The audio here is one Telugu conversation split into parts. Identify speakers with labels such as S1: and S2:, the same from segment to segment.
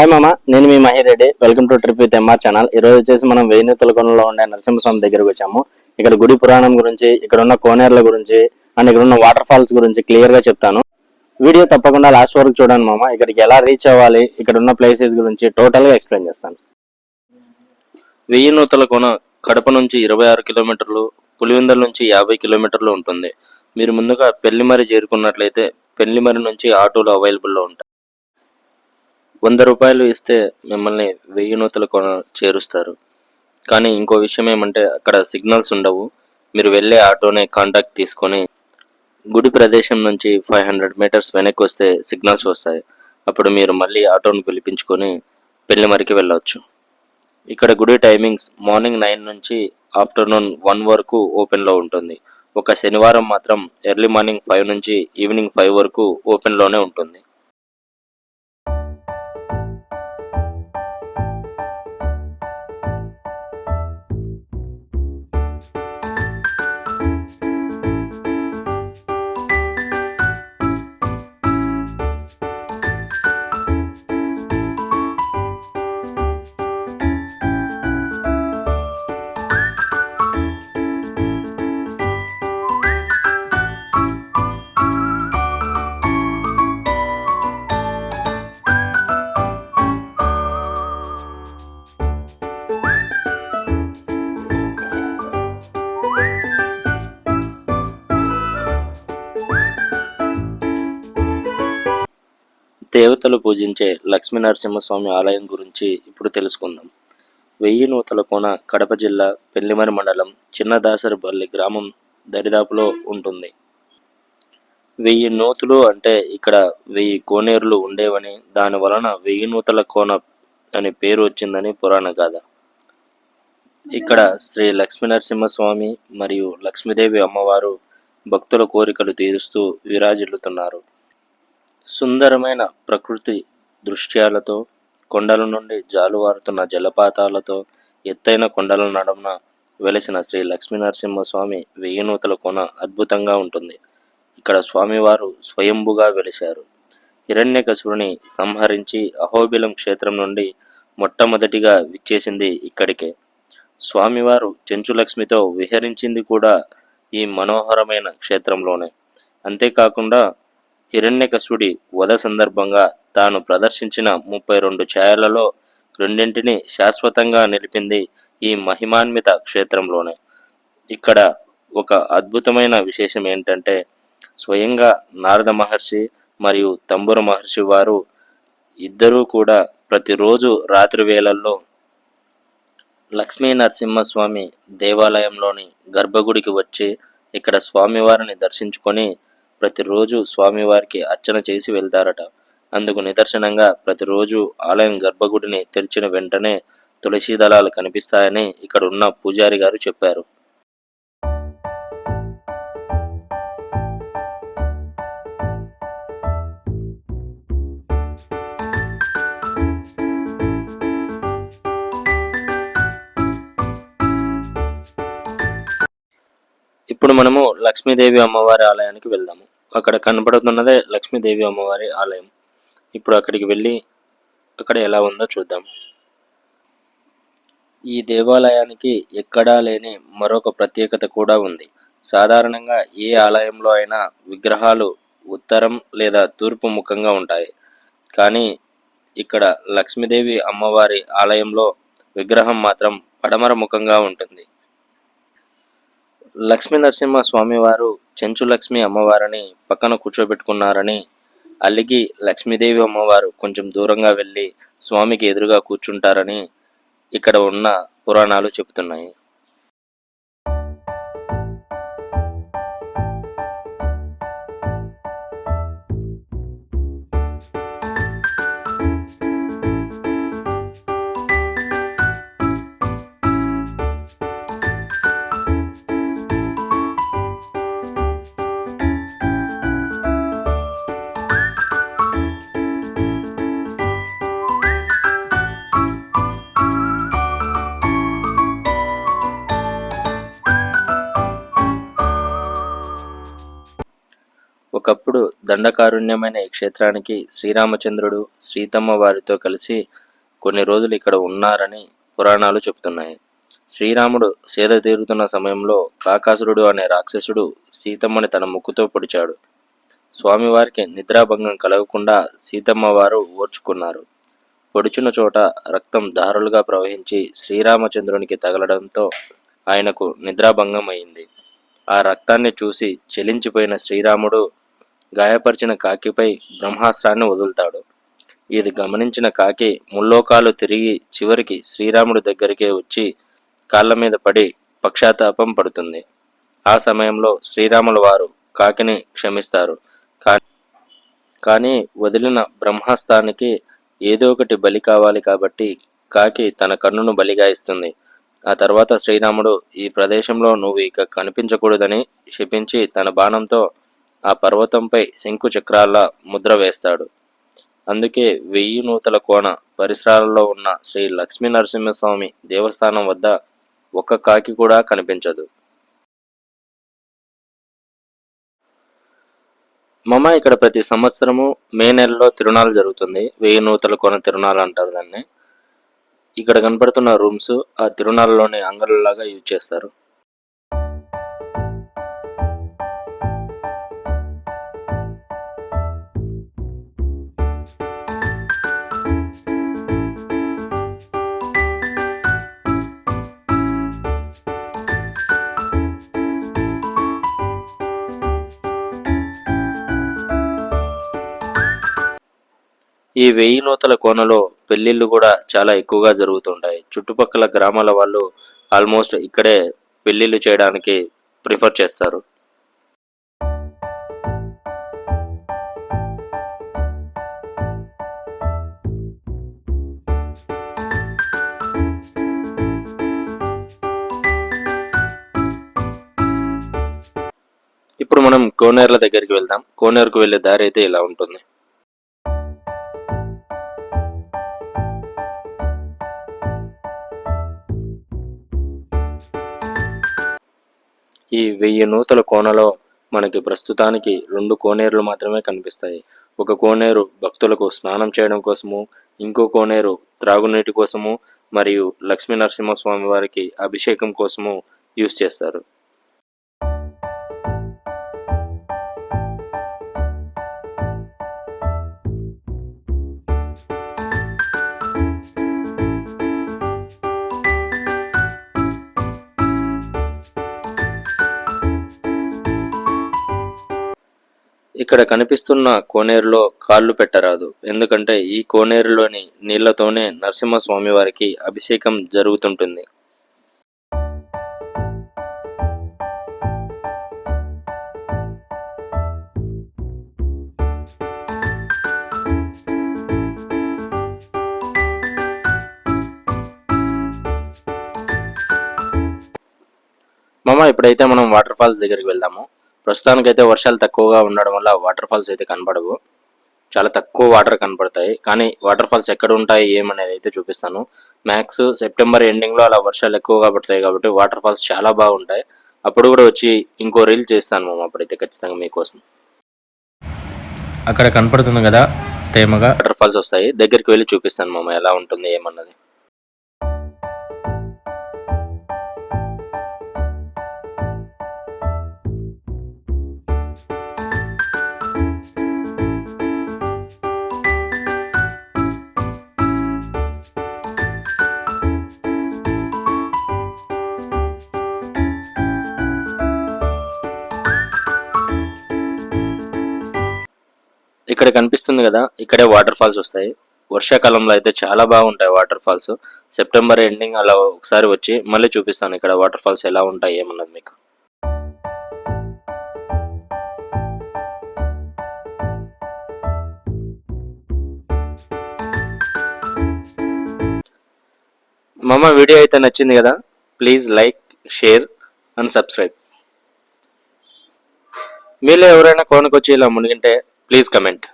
S1: హాయ్ మామ నేను మీ Mahi Reddy. Welcome to trip with MR channel ఈ రోజు వచ్చేసి మనం వెయ్యి కొనలో ఉండే నరసింహస్వామి దగ్గరకు వచ్చాము. ఇక్కడ గుడి పురాణం గురించి ఇక్కడ ఉన్న కోనేర్ల గురించి అండ్ ఇక్కడ ఉన్న వాటర్ ఫాల్స్ గురించి క్లియర్గా చెప్తాను. వీడియో తప్పకుండా లాస్ట్ వరకు చూడండి మామ ఇక్కడికి ఎలా రీచ్ అవ్వాలి ఇక్కడ ఉన్న ప్లేసెస్ గురించి టోటల్గా ఎక్స్ప్లెయిన్ చేస్తాను.
S2: వెయ్యి నూతల కొన కడప నుంచి ఇరవై ఆరు కిలోమీటర్లు పులివెందల నుంచి యాభై కిలోమీటర్లు ఉంటుంది. మీరు ముందుగా పెళ్ళిమరి చేరుకున్నట్లయితే పెళ్ళిమరి నుంచి ఆటోలు అవైలబుల్లో ఉంటాయి. వంద రూపాయలు ఇస్తే మిమ్మల్ని వెయ్యి నూతల కొన చేరుస్తారు. కానీ ఇంకో విషయం ఏమంటే అక్కడ సిగ్నల్స్ ఉండవు. మీరు వెళ్ళే ఆటోనే కాంటాక్ట్ తీసుకొని గుడి ప్రదేశం నుంచి ఫైవ్ హండ్రెడ్ మీటర్స్ వెనక్కి వస్తే సిగ్నల్స్ వస్తాయి. అప్పుడు మీరు మళ్ళీ ఆటోను పిలిపించుకొని పెళ్ళిమరికి వెళ్ళవచ్చు ఇక్కడ గుడి టైమింగ్స్ మార్నింగ్ నైన్ నుంచి ఆఫ్టర్నూన్ వన్ వరకు ఓపెన్లో ఉంటుంది. ఒక శనివారం మాత్రం ఎర్లీ మార్నింగ్ ఫైవ్ నుంచి ఈవినింగ్ ఫైవ్ వరకు ఓపెన్లోనే ఉంటుంది. దేవతలు పూజించే లక్ష్మీ నరసింహస్వామి ఆలయం గురించి ఇప్పుడు తెలుసుకుందాం. వెయ్యి నూతల కోన కడప జిల్లా పెళ్ళిమరి మండలం చిన్నదాసరిపల్లి గ్రామం దరిదాపులో ఉంటుంది. వెయ్యి నూతులు అంటే ఇక్కడ వెయ్యి కోనేరులు ఉండేవని దాని వలన వెయ్యి నూతల కోన అనే పేరు వచ్చిందని పురాణ గాథ. ఇక్కడ శ్రీ లక్ష్మీ నరసింహస్వామి మరియు లక్ష్మీదేవి అమ్మవారు భక్తుల కోరికలు తీరుస్తూ విరాజిల్లుతున్నారు. సుందరమైన ప్రకృతి దృశ్యాలతో కొండల నుండి జాలువారుతున్న జలపాతాలతో ఎత్తైన కొండల నడమున వెలిసిన శ్రీ లక్ష్మీ నరసింహస్వామి వెయ్యి కోన అద్భుతంగా ఉంటుంది. ఇక్కడ స్వామివారు స్వయంభుగా వెలిశారు. హిరణ్యకశుడిని సంహరించి అహోబిలం క్షేత్రం నుండి మొట్టమొదటిగా విచ్చేసింది ఇక్కడికే. స్వామివారు చెంచులక్ష్మితో విహరించింది కూడా ఈ మనోహరమైన క్షేత్రంలోనే. అంతేకాకుండా హిరణ్యకశుడి వధ సందర్భంగా తాను ప్రదర్శించిన ముప్పై రెండు ఛాయలలో రెండింటిని శాశ్వతంగా నిలిపింది ఈ మహిమాన్విత క్షేత్రంలోనే. ఇక్కడ ఒక అద్భుతమైన విశేషం ఏంటంటే స్వయంగా నారద మహర్షి మరియు తంబుర మహర్షి వారు ఇద్దరూ కూడా ప్రతిరోజు రాత్రి వేళల్లో లక్ష్మీ నరసింహస్వామి దేవాలయంలోని గర్భగుడికి వచ్చి ఇక్కడ స్వామివారిని దర్శించుకొని ప్రతిరోజు స్వామివారికి అర్చన చేసి వెళ్తారట. అందుకు నిదర్శనంగా ప్రతిరోజు ఆలయం గర్భగుడిని తెరిచిన వెంటనే తులసి దళాలు కనిపిస్తాయని ఇక్కడ ఉన్న పూజారి గారు చెప్పారు. ఇప్పుడు మనము లక్ష్మీదేవి అమ్మవారి ఆలయానికి వెళ్దాము. అక్కడ కనబడుతున్నదే లక్ష్మీదేవి అమ్మవారి ఆలయం. ఇప్పుడు అక్కడికి వెళ్ళి అక్కడ ఎలా ఉందో చూద్దాం. ఈ దేవాలయానికి ఎక్కడా లేని మరొక ప్రత్యేకత కూడా ఉంది. సాధారణంగా ఏ ఆలయంలో అయినా విగ్రహాలు ఉత్తరం లేదా తూర్పు ముఖంగా ఉంటాయి. కానీ ఇక్కడ లక్ష్మీదేవి అమ్మవారి ఆలయంలో విగ్రహం మాత్రం పడమర ముఖంగా ఉంటుంది. లక్ష్మీ నరసింహ స్వామివారు చెంచు లక్ష్మి అమ్మవారిని పక్కన కూర్చోబెట్టుకున్నారని అలిగి లక్ష్మీదేవి అమ్మవారు కొంచెం దూరంగా వెళ్ళి స్వామికి ఎదురుగా కూర్చుంటారని ఇక్కడ ఉన్న పురాణాలు చెబుతున్నాయి. ఒకప్పుడు దండకారుణ్యమైన ఈ క్షేత్రానికి శ్రీరామచంద్రుడు సీతమ్మ వారితో కలిసి కొన్ని రోజులు ఇక్కడ ఉన్నారని పురాణాలు చెబుతున్నాయి. శ్రీరాముడు సేద తీరుతున్న సమయంలో కాకాసురుడు అనే రాక్షసుడు సీతమ్మని తన ముక్కుతో పొడిచాడు. స్వామివారికి నిద్రాభంగం కలగకుండా సీతమ్మ వారు ఓర్చుకున్నారు. పొడిచిన చోట రక్తం దారులుగా ప్రవహించి శ్రీరామచంద్రునికి తగలడంతో ఆయనకు నిద్రాభంగం అయింది. ఆ రక్తాన్ని చూసి చెలించిపోయిన శ్రీరాముడు గాయపరిచిన కాకిపై బ్రహ్మాస్త్రాన్ని వదులుతాడు. ఇది గమనించిన కాకి ముల్లోకాలు తిరిగి చివరికి శ్రీరాముడి దగ్గరికే వచ్చి కాళ్ళ మీద పడి పక్షాతాపం పడుతుంది. ఆ సమయంలో శ్రీరాముల వారు కాకిని క్షమిస్తారు. కానీ వదిలిన బ్రహ్మాస్త్రానికి ఏదో ఒకటి బలి కావాలి కాబట్టి కాకి తన కన్నును బలిగా ఇస్తుంది. ఆ తర్వాత శ్రీరాముడు ఈ ప్రదేశంలో నువ్వు ఇక కనిపించకూడదని శపించి తన బాణంతో ఆ పర్వతంపై శంకు చక్రాల్లా ముద్ర వేస్తాడు. అందుకే వెయ్యి నూతల కోణ పరిసరాలలో ఉన్న శ్రీ లక్ష్మీ నరసింహస్వామి దేవస్థానం వద్ద ఒక్క కాకి కూడా కనిపించదు. మమ ఇక్కడ ప్రతి సంవత్సరము మే నెలలో తిరుణాలు జరుగుతుంది. వెయ్యి నూతల కోన తిరుణాలు అంటారు దాన్ని. ఇక్కడ కనపడుతున్న రూమ్స్ ఆ తిరునాళ్ళలోని అంగళ్ళలాగా యూజ్ చేస్తారు. ఈ వెయ్యి నూతల కోనలో పెళ్ళిళ్ళు కూడా చాలా ఎక్కువగా జరుగుతుంటాయి. చుట్టుపక్కల గ్రామాల వాళ్ళు ఆల్మోస్ట్ ఇక్కడే పెళ్ళిళ్ళు చేయడానికి ప్రిఫర్ చేస్తారు. ఇప్పుడు మనం కోనేర్ల దగ్గరికి వెళ్దాం. కోనేరుకు వెళ్ళే దారి అయితే ఇలా ఉంటుంది. ఈ వెయ్యి నూతల కోనలో మనకి ప్రస్తుతానికి రెండు కోనేరులు మాత్రమే కనిపిస్తాయి. ఒక కోనేరు భక్తులకు స్నానం చేయడం కోసము ఇంకో కోనేరు త్రాగునీటి కోసము మరియు లక్ష్మీ నరసింహస్వామి వారికి అభిషేకం కోసము యూస్ చేస్తారు. ఇక్కడ కనిపిస్తున్న కోనేరులో కాళ్ళు పెట్టరాదు. ఎందుకంటే ఈ కోనేరులోని నీళ్ళతోనే నరసింహస్వామి వారికి అభిషేకం జరుగుతుంటుంది. మామ ఇప్పుడైతే మనం వాటర్ ఫాల్స్ దగ్గరికి వెళ్దాము. ప్రస్తుతానికైతే వర్షాలు తక్కువగా ఉండడం వల్ల వాటర్ ఫాల్స్ అయితే కనపడవు. చాలా తక్కువ వాటర్ కనపడతాయి. కానీ వాటర్ ఫాల్స్ ఎక్కడ ఉంటాయి ఏమనేది అయితే చూపిస్తాను. మ్యాక్స్ సెప్టెంబర్ ఎండింగ్లో అలా వర్షాలు ఎక్కువగా పడతాయి కాబట్టి వాటర్ ఫాల్స్ చాలా బాగుంటాయి. అప్పుడు కూడా వచ్చి ఇంకో రీల్ చేస్తాను మామ అప్పుడైతే ఖచ్చితంగా మీకోసం. అక్కడ కనపడుతుంది కదా తేమగా? వాటర్ ఫాల్స్ వస్తాయి. దగ్గరికి వెళ్ళి చూపిస్తాను మామ ఎలా ఉంటుంది ఏమన్నది. ఇక్కడ కనిపిస్తుంది కదా ఇక్కడే వాటర్ ఫాల్స్ వస్తాయి. వర్షాకాలంలో అయితే చాలా బాగుంటాయి వాటర్ ఫాల్స్ సెప్టెంబర్ ఎండింగ్ అలా ఒకసారి వచ్చి మళ్ళీ చూపిస్తాను ఇక్కడ వాటర్ ఫాల్స్ ఎలా ఉంటాయి ఏమన్నది మీకు. మామ వీడియో అయితే నచ్చింది కదా please like share and subscribe మీలో ఎవరైనా కోనకొచ్చి ఇలా మునిగింటే ప్లీజ్ కమెంట్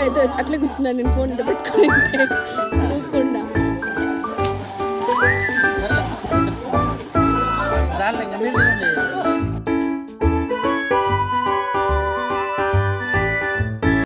S3: అయితే అట్లే కూర్చున్నాను నేను ఫోన్ ఇట్లా పెట్టుకుని